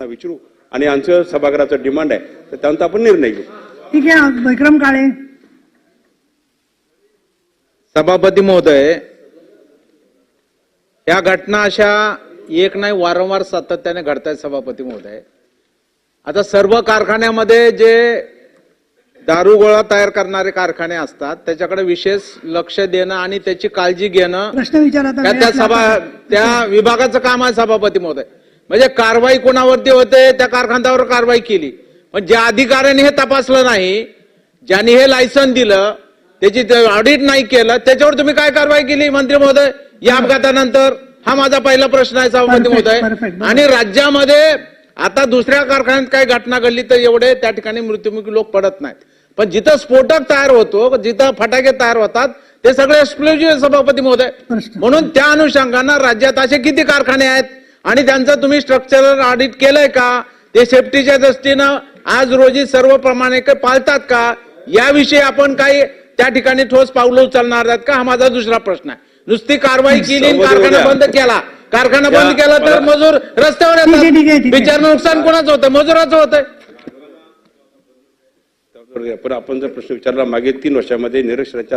विचारू. आणि आमचं सभागृहाचं डिमांड आहे. तर त्यानंतर आपण निर्णय घेऊ. ठीक आहे विक्रम काळे. सभापती महोदय या घटना अशा एक नाही वारंवार सातत्याने घडत आहेत सभापती महोदय. आता सर्व कारखान्यामध्ये जे दारू गोळा तयार करणारे कारखाने असतात त्याच्याकडे विशेष लक्ष देणं आणि त्याची काळजी घेणं प्रश्न त्या सभा त्या विभागाचं काम आहे सभापती महोदय. म्हणजे कारवाई कोणावरती होते त्या कारखान्यावर कारवाई केली. पण ज्या अधिकाऱ्याने हे तपासलं नाही ज्यांनी हे लायसन दिलं त्याची ऑडिट नाही केलं त्याच्यावर तुम्ही काय कारवाई केली मंत्री महोदय? या अपघातानंतर? हा माझा पहिला प्रश्न आहे सभापती महोदय. आणि राज्यामध्ये आता दुसऱ्या कारखान्यात काही घटना घडली तर एवढे त्या ठिकाणी मृत्युमुखी लोक पडत नाहीत. पण जिथं स्फोटक तयार होतो जिथं फटाके तयार होतात ते सगळे एक्सप्लोजिव्ह सभापती महोदय. म्हणून त्या अनुषंगानं राज्यात असे किती कारखाने आहेत? आणि त्यांचं तुम्ही स्ट्रक्चरल ऑडिट केलंय का? ते सेफ्टीच्या दृष्टीनं आज रोजी सर्व प्रमाणे पाळतात का? याविषयी आपण काही त्या ठिकाणी ठोस पावलं उचलणार आहेत का? हा माझा दुसरा प्रश्न आहे. नुसती कारवाई केली कारखाना. बंद केला. कारखाना बंद केला तर मजूर रस्त्यावर येतात. बिचारं नुकसान कोणाचं होतं? मजुराचं होतंय पण आपण जर प्रश्न विचारला मागे तीन वर्षामध्ये निरक्षराच्या